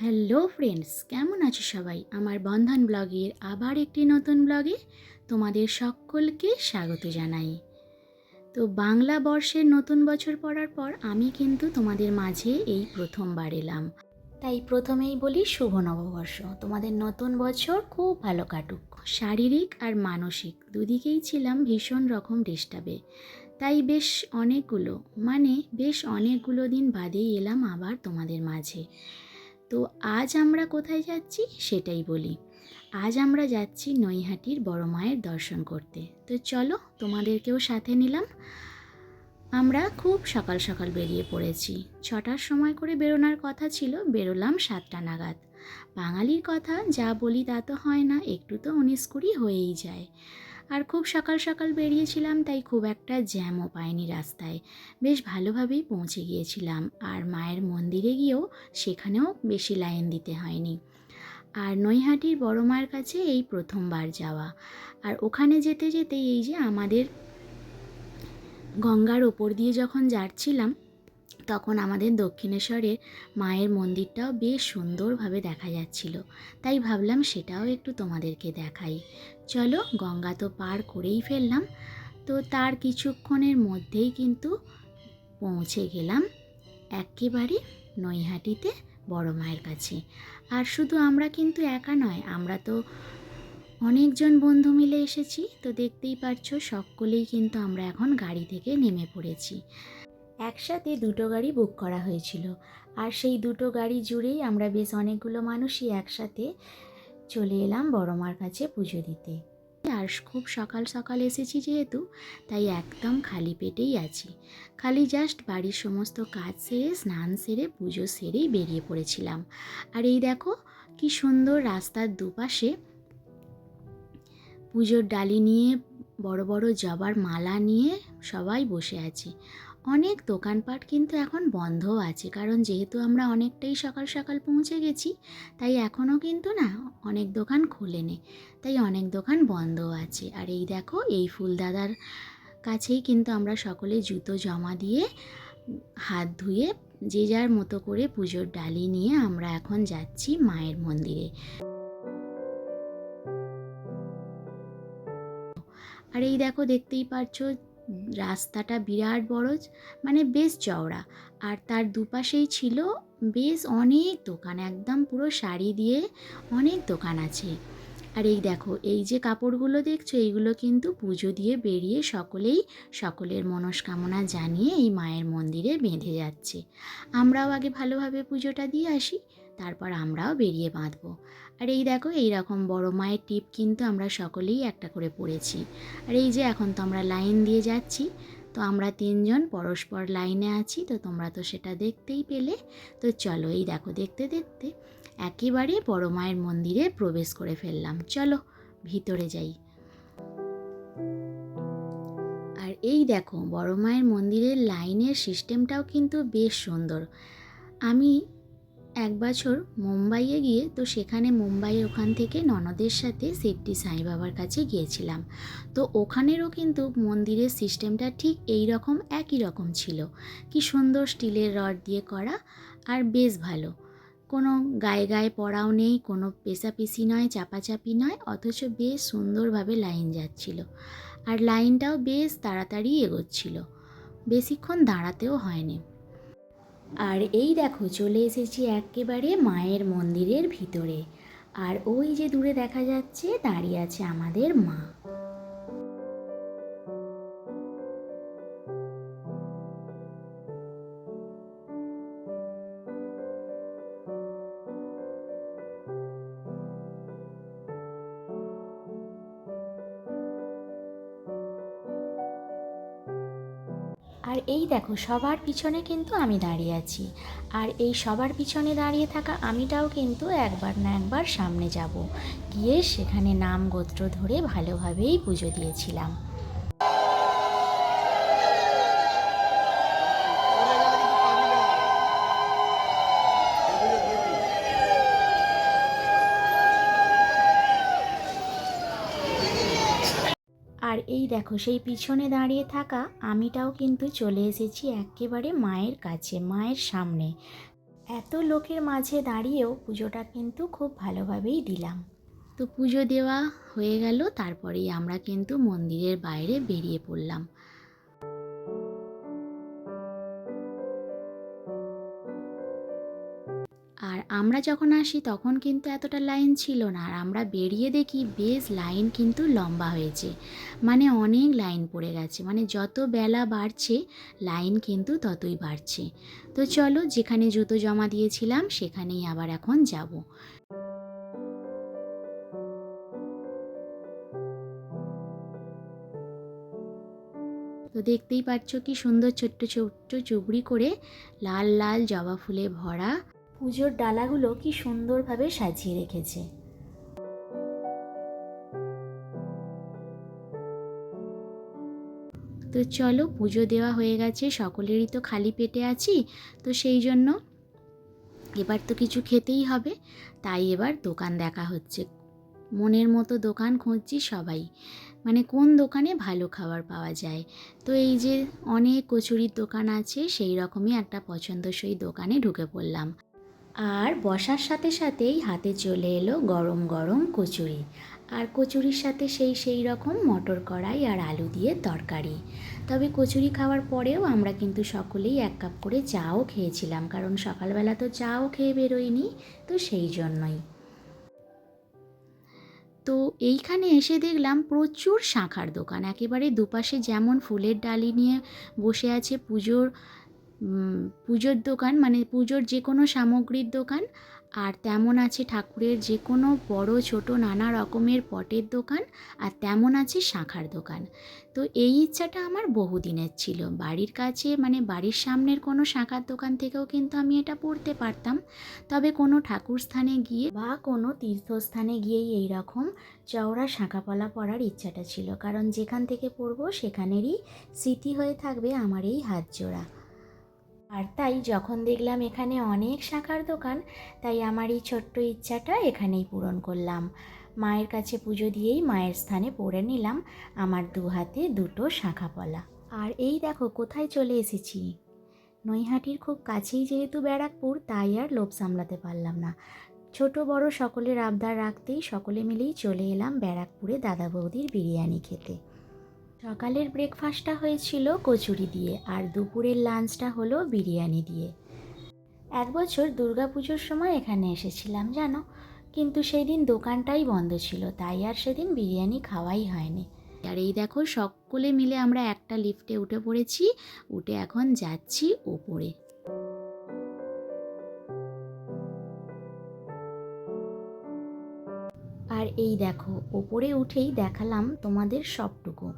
Hello friends, কেমন আছো সবাই? আমার বন্ধন ব্লগের আবার একটি নতুন ব্লগে তোমাদের সকলকে স্বাগত জানাই। তো বাংলা বর্ষের নতুন বছর পড়ার পর আমি কিন্তু তোমাদের মাঝে এই প্রথমবার এলাম। তাই প্রথমেই বলি শুভ নববর্ষ। তোমাদের নতুন বছর খুব ভালো কাটুক। শারীরিক আর মানসিক দুদিকেই ছিলাম ভীষণ রকম ডিস্টার্বে। তাই বেশ অনেকগুলো মানে বেশ অনেকগুলো দিন বাদেই এলাম আবার তোমাদের মাঝে। তো আজ আমরা কোথায় যাচ্ছি সেটাই বলি। আজ আমরা যাচ্ছি নৈহাটির বড় মায়ের দর্শন করতে। তো চলো তোমাদেরকেও সাথে নিলাম। আমরা খুব সকাল সকাল বেরিয়ে পড়েছি। ছটার সময় করে বেরোনোর কথা ছিল, বেরোলাম সাতটা নাগাদ। বাঙালির কথা যা বলি তা তো হয় না, একটু তো উনিশ কুড়ি হয়েই যায়। আর খুব সকাল সকাল বেরিয়েছিলাম, তাই খুব একটা জ্যামও পাইনি রাস্তায়। বেশ ভালোভাবেই পৌঁছে গিয়েছিলাম, আর মায়ের মন্দিরে গিয়েও সেখানেও বেশি লাইন দিতে হয়নি। আর নৈহাটির বড় মায়ের কাছে এই প্রথমবার যাওয়া। আর ওখানে যেতে যেতে এই যে আমাদের গঙ্গার ওপর দিয়ে যখন যাচ্ছিলাম, তখন আমাদের দক্ষিণেশ্বরের মায়ের মন্দিরটাও বেশ সুন্দরভাবে দেখা যাচ্ছিল। তাই ভাবলাম সেটাও একটু তোমাদেরকে দেখাই। চলো গঙ্গা তো পার করেই ফেললাম। তো তার কিছুক্ষণের মধ্যেই কিন্তু পৌঁছে গেলাম একেবারে নৈহাটিতে বড় মায়ের কাছে। আর শুধু আমরা কিন্তু একা নয়, আমরা তো অনেকজন বন্ধু মিলে এসেছি। তো দেখতেই পারছ, সকলেই কিন্তু আমরা এখন গাড়ি থেকে নেমে পড়েছি। একসাথে দুটো গাড়ি বুক করা হয়েছিল। আর সেই দুটো গাড়ি জুড়েই আমরা বেশ অনেকগুলো মানুষই একসাথে চলে এলাম বড় মার কাছে পুজো দিতে। আর খুব সকাল সকাল এসেছি যেহেতু, তাই একদম খালি পেটেই আছি। খালি জাস্ট বাড়ির সমস্ত কাজ সেরে, স্নান সেরে, পুজো সেরেই বেরিয়ে পড়েছিলাম। আর এই দেখো, কি সুন্দর রাস্তার দুপাশে পুজোর ডালি নিয়ে, বড় বড় জবার মালা নিয়ে সবাই বসে আছে। অনেক দোকানপাট কিন্তু এখন বন্ধও আছে। কারণ যেহেতু আমরা অনেকটাই সকাল সকাল পৌঁছে গেছি, তাই এখনও কিন্তু না অনেক দোকান খোলেনি। তাই অনেক দোকান বন্ধ আছে। আর এই দেখো, এই ফুলদাদার কাছেই কিন্তু আমরা সকলে জুতো জমা দিয়ে হাত ধুয়ে যে যার মতো করে পুজোর ডালি নিয়ে আমরা এখন যাচ্ছি মায়ের মন্দিরে। আর এই দেখো, দেখতেই পারছ রাস্তাটা বিরাট বড় মানে বেশ চওড়া। আর তার দুপাশেই ছিল বেশ অনেক দোকান, একদম পুরো শাড়ি দিয়ে অনেক দোকান আছে। আর এই দেখো, এই যে কাপড়গুলো দেখছ, এইগুলো কিন্তু পুজো দিয়ে বেরিয়ে সকলেই সকলের মনস্কামনা জানিয়ে এই মায়ের মন্দিরে বেঁধে যাচ্ছে। আমরাও আগে ভালোভাবে পুজোটা দিয়ে আসি, তারপর আমরাও বেরিয়ে বাঁধবো। আর এই দেখো এই রকম বড় মায়ের টিপ কিন্তু আমরা সকলেই একটা করে পড়েছি। আর এই যে এখন তো আমরা লাইন দিয়ে যাচ্ছি, তো আমরা তিনজন পরস্পর লাইনে আছি, তো তোমরা তো সেটা দেখতেই পেলে। তো চলো এই দেখো, দেখতে দেখতে একেবারে বড় মায়ের মন্দিরে প্রবেশ করে ফেললাম। চলো, ভিতরে যাই। আর এই দেখো, বড় মায়ের মন্দিরের লাইনের সিস্টেমটাও কিন্তু বেশ সুন্দর। আমি এক বছর মুম্বাইয়ে গিয়ে, তো সেখানে মুম্বাইয়ের ওখান থেকে ননদের সাথে সিদ্ধি সাই বাবার কাছে গিয়েছিলাম। তো ওখানেরও কিন্তু মন্দিরের সিস্টেমটা ঠিক এই রকম, একই রকম ছিল। কি সুন্দর স্টিলের রড দিয়ে করা, আর বেশ ভালো। কোনো গায়ে গায়ে পড়াও নেই, কোনো পেশাপিসি নয়, চাপাচাপি নয়, অথচ বেশ সুন্দরভাবে লাইন যাচ্ছিল। আর লাইনটাও বেশ তাড়াতাড়ি এগোচ্ছিল। বেশিক্ষণ দাঁড়াতেও হয়নি। আর এই দেখো, চলে এসেছি একেবারে মায়ের মন্দিরের ভিতরে। আর ওই যে দূরে দেখা যাচ্ছে, দাঁড়িয়ে আছে আমাদের মা। আর এই দেখো, সবার পিছনে কিন্তু আমি দাঁড়িয়ে আছি। আর এই সবার পিছনে দাঁড়িয়ে থাকা আমিটাও কিন্তু একবার না একবার সামনে যাব। গিয়ে সেখানে নাম গোত্র ধরে ভালোভাবেই পুজো দিয়েছিলাম। আর এই দেখো, সেই পিছনে দাঁড়িয়ে থাকা আমিটাও কিন্তু চলে এসেছি একেবারে মায়ের কাছে, মায়ের সামনে। এত লোকের মাঝে দাঁড়িয়েও পুজোটা কিন্তু খুব ভালোভাবেই দিলাম। তো পুজো দেওয়া হয়ে গেল, তারপরেই আমরা কিন্তু মন্দিরের বাইরে বেরিয়ে পড়লাম। আর আমরা যখন আসি তখন কিন্তু এতটা লাইন ছিল না আর আমরা বেরিয়ে দেখি বেশ লাইন কিন্তু লম্বা হয়েছে। মানে অনেক লাইন পড়ে গেছে। মানে যত বেলা বাড়ছে, লাইন কিন্তু ততই বাড়ছে। তো চলো যেখানে জুতো জমা দিয়েছিলাম সেখানেই আবার এখন যাব। তো দেখতেই পাচ্ছ কি সুন্দর ছোট্ট ছোট্ট চুবড়ি করে লাল লাল জবা ফুলে ভরা পুজোর ডালাগুলো কি সুন্দরভাবে সাজিয়ে রেখেছে। তো চলো পুজো দেওয়া হয়ে গেছে, সকলেরই তো খালি পেটে আছি, তো সেই জন্য এবার তো কিছু খেতেই হবে, তাই এবার দোকান দেখা হচ্ছে। মনের মতো দোকান খুঁজছি সবাই মানে কোন দোকানে ভালো খাবার পাওয়া যায়। তো এই যে অনেক কচুরির দোকান আছে, সেই রকমই একটা পছন্দসই দোকানে ঢুকে পড়লাম। আর বসার সাথে সাথেই হাতে চলে এলো গরম গরম কচুরি। আর কচুরির সাথে সেই সেই রকম মটর কড়াই আর আলু দিয়ে তরকারি। তবে কচুরি খাওয়ার পরেও আমরা কিন্তু সকলেই এক কাপ করে চাও খেয়েছিলাম, কারণ সকালবেলা তো চাও খেয়ে বেরোয়নি, তো সেই জন্যই। তো এইখানে এসে দেখলাম প্রচুর শাঁখার দোকান। একেবারে দুপাশে যেমন ফুলের ডালি নিয়ে বসে আছে পুজোর পুজোর দোকান মানে পুজোর যে কোনো সামগ্রীর দোকান, আর তেমন আছে ঠাকুরের যে কোনো বড় ছোট নানা রকমের পটের দোকান, আর তেমন আছে শাঁখার দোকান। তো এই ইচ্ছাটা আমার বহুদিনের ছিল। বাড়ির কাছে মানে বাড়ির সামনের কোনো শাঁখার দোকান থেকেও কিন্তু আমি এটা পড়তে পারতাম। তবে কোনো ঠাকুর স্থানে গিয়ে বা কোনো তীর্থস্থানে গিয়েই এই রকম চওড়া শাঁখাপলা পরার ইচ্ছাটা ছিল। কারণ যেখান থেকে পড়ব সেখানেরই স্মৃতি হয়ে থাকবে আমার এই হাত জোড়া আর তাই যখন দেখলাম এখানে অনেক শাঁখার দোকান, তাই আমার এই ছোট্ট ইচ্ছাটা এখানেই পূরণ করলাম। মায়ের কাছে পুজো দিয়েই মায়ের স্থানে পড়ে নিলাম আমার দু হাতে দুটো শাঁখাপলা। আর এই দেখো, কোথায় চলে এসেছি? নৈহাটির খুব কাছেই যেহেতু ব্যারাকপুর, তাই আর লোভ সামলাতে পারলাম না। ছোট বড় সকলের আবদার রাখতেই সকলে মিলেই চলে এলাম ব্যারাকপুরে দাদা বৌদির বিরিয়ানি খেতে। সকালের ব্রেকফাস্টটা হয়েছিল কচুরি দিয়ে আর দুপুরের লাঞ্চটা হলো বিরিয়ানি দিয়ে। এক বছর দুর্গাপুজোর সময় এখানে এসেছিলাম, জানো? কিন্তু সেই দিন দোকানটাই বন্ধ ছিল, তাই আর সেদিন বিরিয়ানি খাওয়াই হয়নি। আর এই দেখো, সকলে মিলে আমরা একটা লিফটে উঠে পড়েছি, উঠে এখন যাচ্ছি ওপরে। আর এই দেখো, ওপরে উঠেই দেখালাম তোমাদের সবটুকু।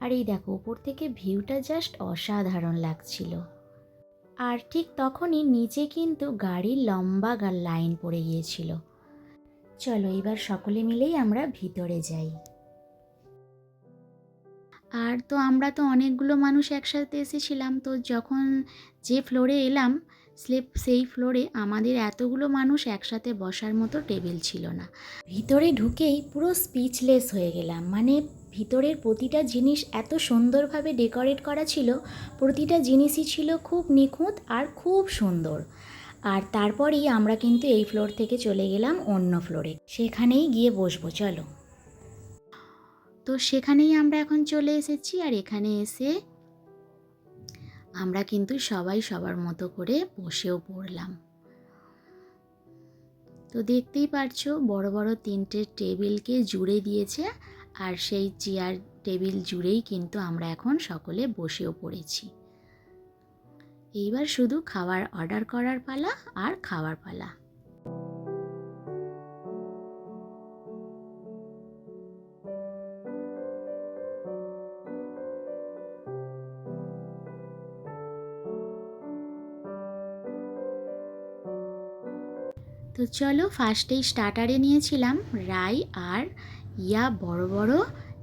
আর এই দেখো ওপর থেকে ভিউটা জাস্ট অসাধারণ লাগছিল। আর ঠিক তখনই নিচে কিন্তু গাড়ির লম্বা লাইন পড়ে গিয়েছিল। চলো এবার সকলে মিলেই আমরা ভিতরে যাই। আর তো আমরা তো অনেকগুলো মানুষ একসাথে এসেছিলাম, তো যখন যে ফ্লোরে এলাম, স্লেপ, সেই ফ্লোরে আমাদের এতগুলো মানুষ একসাথে বসার মতো টেবিল ছিল না। ভিতরে ঢুকেই পুরো স্পিচলেস হয়ে গেলাম মানে ভিতরের প্রতিটা জিনিস এত সুন্দরভাবে ডেকোরেট করা ছিল, প্রতিটা জিনিসই ছিল খুব নিখুঁত আর খুব সুন্দর। আর তারপরেই আমরা কিন্তু এই ফ্লোর থেকে চলে গেলাম অন্য ফ্লোরে। সেখানেই গিয়ে বসবো, চলো। তো সেখানেই আমরা এখন চলে এসেছি আর এখানে এসে আমরা কিন্তু সবাই সবার মতো করে বসেও পড়লাম। তো দেখতেই পারছ, বড় বড় তিনটে টেবিলকে জুড়ে দিয়েছে আর সেই চেয়ার টেবিল জুড়েই কিন্তু আমরা এখন সকলে বসেও পড়েছি। এইবার শুধু খাবার অর্ডার করার পালা আর খাওয়ার পালা। তো চলো ফার্স্টেই স্টার্টারে নিয়েছিলাম রাই আর ইয়া বড় বড়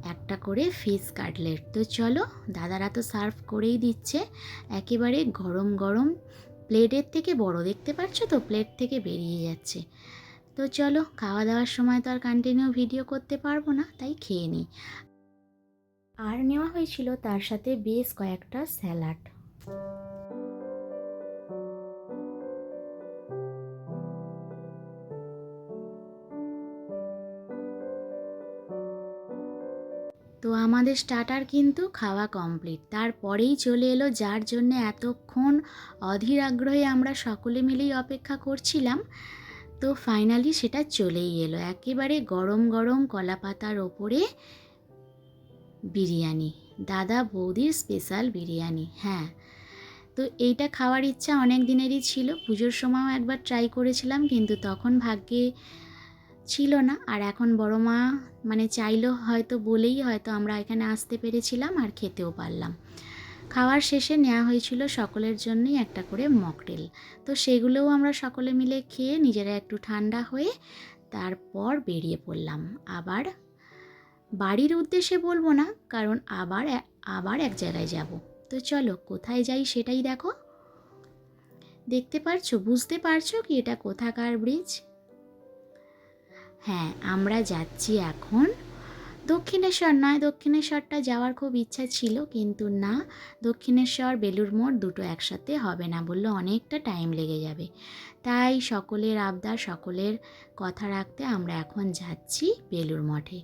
একটা করে ফিশ কাটলেট তো চলো, দাদারা তো সার্ভ করেই দিচ্ছে। একেবারে গরম গরম প্লেটের থেকে বড়, দেখতে পাচ্ছ তো? প্লেট থেকে বেরিয়ে যাচ্ছে। তো চলো, খাওয়া দাওয়ার সময় তো আর কন্টিনিউ ভিডিও করতে পারব না, তাই খেয়ে নিই। আর নেওয়া হয়েছিল তার সাথে বেশ কয়েকটা স্যালাড তো আমাদের স্টার্টার কিন্তু খাওয়া কমপ্লিট তারপরেই চলে এলো, যার জন্য এতক্ষণ অধীর আগ্রহে আমরা সকলে মিলেই অপেক্ষা করছিলাম। তো ফাইনালি সেটা চলেই এলো, একেবারে গরম গরম কলা পাতার ওপরে বিরিয়ানি, দাদা বৌদির স্পেশাল বিরিয়ানি হ্যাঁ। তো এইটা খাওয়ার ইচ্ছা অনেক দিনেরই ছিল, পুজোর সময়ও একবার ট্রাই করেছিলাম, কিন্তু তখন ভাগ্যে ছিল না। আর এখন বড় মা মানে চাইলো হয়তো বলেই হয়তো আমরা এখানে আসতে পেরেছিলাম আর খেতেও পারলাম। খাওয়ার শেষে নেওয়া হয়েছিল সকলের জন্যই একটা করে মকটেল। তো সেগুলোও আমরা সকলে মিলে খেয়ে নিজেরা একটু ঠান্ডা হয়ে তারপর বেরিয়ে পড়লাম। আবার বাড়ির উদ্দেশ্যে বলব না, কারণ আবার আবার এক জায়গায় যাব। তো চলো, কোথায় যাই সেটাই দেখো। দেখতে পারছ, বুঝতে পারছ কি এটা কোথাকার ব্রিজ হ্যাঁ আমরা যাচ্ছি এখন দক্ষিণেশ্বর। নয়, দক্ষিণেশ্বরটা যাওয়ার খুব ইচ্ছা ছিল, কিন্তু না, দক্ষিণেশ্বর বেলুর মঠ দুটো একসাথে হবে না বলল অনেকটা টাইম লেগে যাবে। তাই সকলের আবদার, সকলের কথা রাখতে আমরা এখন যাচ্ছি বেলুর মঠে।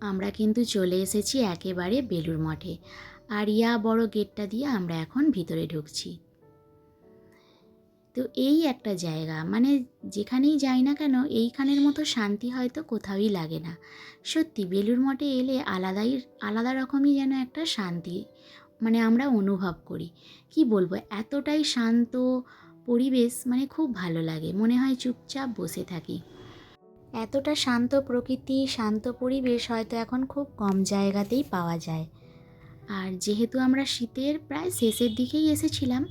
আমরা কিন্তু চলে এসেছি একেবারে বেলুর মঠে। আর ইয়া বড় গেটটা দিয়ে আমরা এখন ভিতরে ঢুকছি। তো এই একটা জায়গা। মানে যেখানেই যাই না কেন, এইখানের মতো শান্তি হয়তো কোথাওই লাগে না। সত্যি বেলুর মঠে এলে আলাদাই, আলাদা রকমই যেন একটা শান্তি মানে আমরা অনুভব করি। কি বলব, এতটাই শান্ত পরিবেশ মানে খুব ভালো লাগে। মনে হয় চুপচাপ বসে থাকি। এতটা শান্ত প্রকৃতি, শান্ত পরিবেশ হয়তো এখন খুব কম জায়গাতেই পাওয়া যায়। আর যেহেতু আমরা শীতের প্রায় শেষের দিকেই এসেছিলাম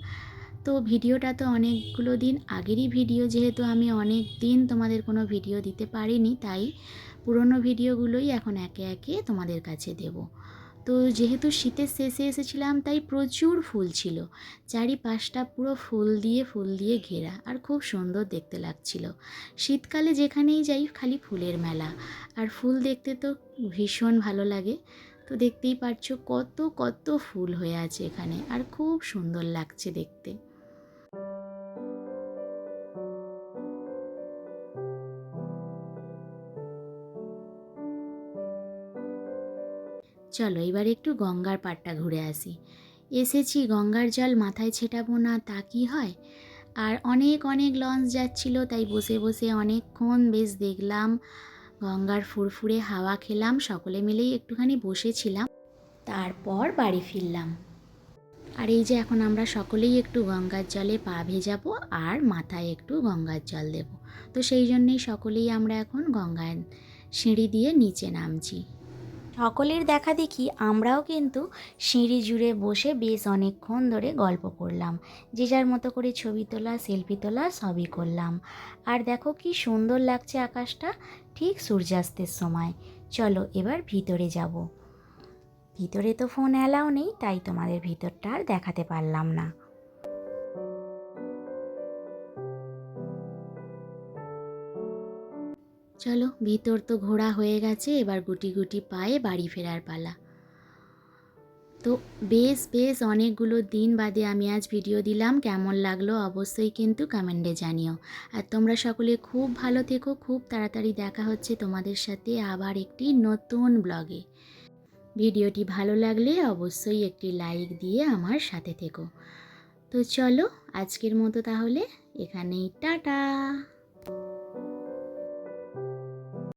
তো ভিডিওটা তো অনেকগুলো দিন আগেরই ভিডিও, যেহেতু আমি অনেক দিন তোমাদের কোনো ভিডিও দিতে পারিনি, তাই পুরনো ভিডিওগুলোই এখন একে একে তোমাদের কাছে দেব। তো যেহেতু শীতের শেষে এসেছিলাম, তাই প্রচুর ফুল ছিল। চারিপাশটা পুরো ফুল দিয়ে ফুল দিয়ে ঘেরা, আর খুব সুন্দর দেখতে লাগছিল। শীতকালে যেখানেই যাই, খালি ফুলের মেলা, আর ফুল দেখতে তো ভীষণ ভালো লাগে। তো দেখতেই পারছ কত কত ফুল হয়ে আছে এখানে, আর খুব সুন্দর লাগছে দেখতে। চলো এবার একটু গঙ্গার পাড়টা ঘুরে আসি। এসেছি গঙ্গার জল মাথায় ছেটাবো না তা কি হয়? আর অনেক অনেক লঞ্চ যাচ্ছিল, তাই বসে বসে অনেকক্ষণ বেশ দেখলাম, গঙ্গার ফুরফুরে হাওয়া খেলাম, সকলে মিলেই একটুখানি বসেছিলাম, তারপর বাড়ি ফিরলাম। আর এই যে এখন আমরা সকলেই একটু গঙ্গার জলে পা ভেজাবো আর মাথায় একটু গঙ্গার জল দেব। তো সেই জন্যেই সকলেই আমরা এখন গঙ্গার সিঁড়ি দিয়ে নিচে নামছি। সকলের দেখা দেখি আমরাও কিন্তু সিঁড়ি জুড়ে বসে বেশ অনেকক্ষণ ধরে গল্প করলাম। যে যার মতো করে ছবি তোলা, সেলফি তোলা সবই করলাম। আর দেখো কি সুন্দর লাগছে আকাশটা, ঠিক সূর্যাস্তের সময়। চলো এবার ভিতরে যাব। ভিতরে তো ফোন অ্যালাও নেই, তাই তোমাদের ভিতরটা আর দেখাতে পারলাম না। চলো, ভিতর তো ঘোরা হয়ে গেছে, এবার গুটি গুটি পায়ে বাড়ি ফেরার পালা। তো বেশ বেশ, অনেকগুলো দিন বাদে আমি আজ ভিডিও দিলাম, কেমন লাগল অবশ্যই কিন্তু কমেন্টে জানিও। আর তোমরা সকলে খুব ভালো থেকো, খুব তাড়াতাড়ি দেখা হচ্ছে তোমাদের সাথে আবার একটি নতুন ব্লগে ভিডিওটি ভালো লাগলে অবশ্যই একটি লাইক দিয়ে আমার সাথে থেকো। তো চলো, আজকের মতো তাহলে এখানেই, টাটা!